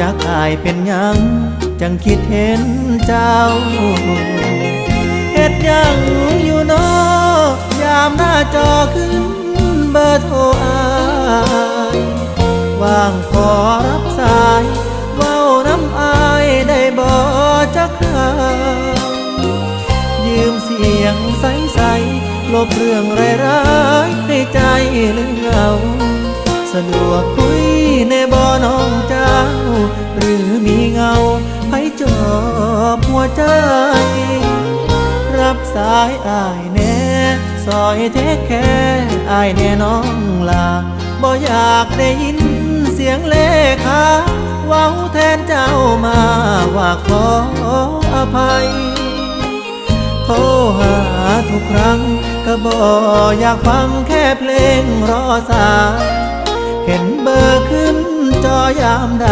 จักอายเป็นยัง จังคิดเห็นเจ้าเฮ็ดยังอยู่นอยามหน้าจอขึ้นเบอร์โทรอายว่างขอรับสายเว้าน้ำอายได้บ่จักคราวยืมเสียงใสๆลบเรื่องร้ายๆให้ใจลืมเหงาสะดวก อบหัวใจ รับสายอายแน่ซอยเทคแค่อายแน่น้องลาบ่อยากได้ยินเสียงเลขาเว้าแทนเจ้ามาว่าขออภัยโทรหาทุกครั้งก็บอกอยากฟังแค่เพลงรอสายเห็นเบอร์ขึ้นจอยามใด